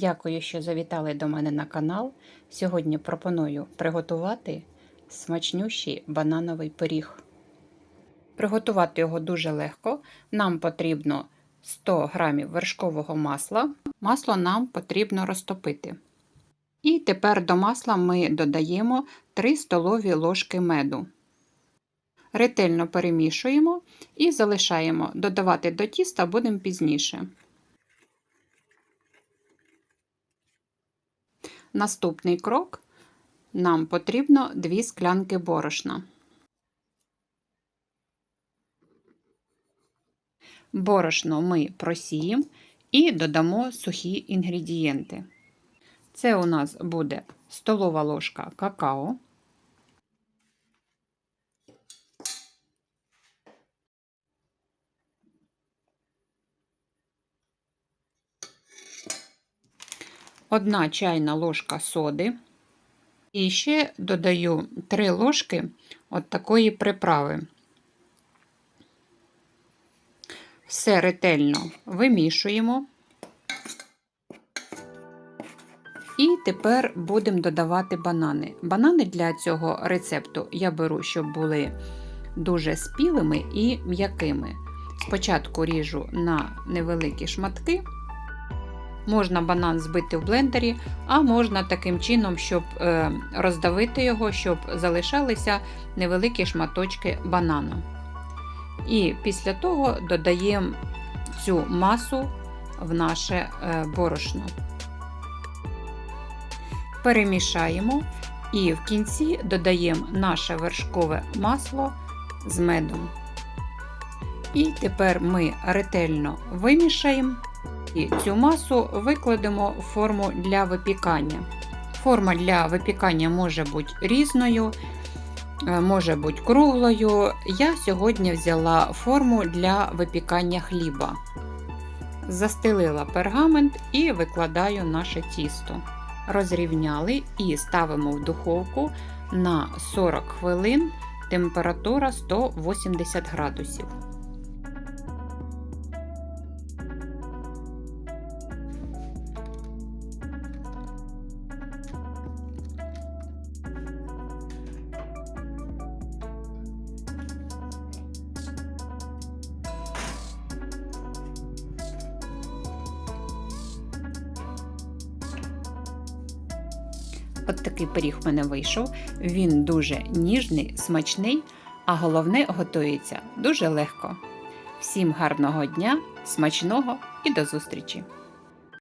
Дякую, що завітали до мене на канал. Сьогодні пропоную приготувати смачнющий банановий пиріг. Приготувати його дуже легко. Нам потрібно 100 г вершкового масла. Масло нам потрібно розтопити. І тепер до масла ми додаємо 3 столові ложки меду. Ретельно перемішуємо і залишаємо. Додавати до тіста будемо пізніше. Наступний крок нам потрібно 2 склянки борошна. Борошно ми просіємо і додамо сухі інгредієнти. Це у нас буде столова ложка какао, одна чайна ложка соди. І ще додаю 3 ложки от такої приправи. Все ретельно вимішуємо. І тепер будемо додавати банани. Банани для цього рецепту я беру, щоб були дуже спілими і м'якими. Спочатку ріжу на невеликі шматки. Можна банан збити в блендері, а можна таким чином, щоб е, роздавити його, щоб залишалися невеликі шматочки банану. І після того додаємо цю масу в наше е, борошно. Перемішаємо і в кінці додаємо наше вершкове масло з медом. І тепер ми ретельно вимішаємо. І цю масу викладемо в форму для випікання. Форма для випікання може бути різною, е, може бути круглою. Я сьогодні взяла форму для випікання хліба. Застелила пергамент і викладаю наше тісто. Розрівняли і ставимо в духовку на 40 хвилин температура 180 градусів. От такий пиріг в мене вийшов. Він дуже ніжний, смачний, а головне готується дуже легко. Всім гарного дня, смачного і до зустрічі!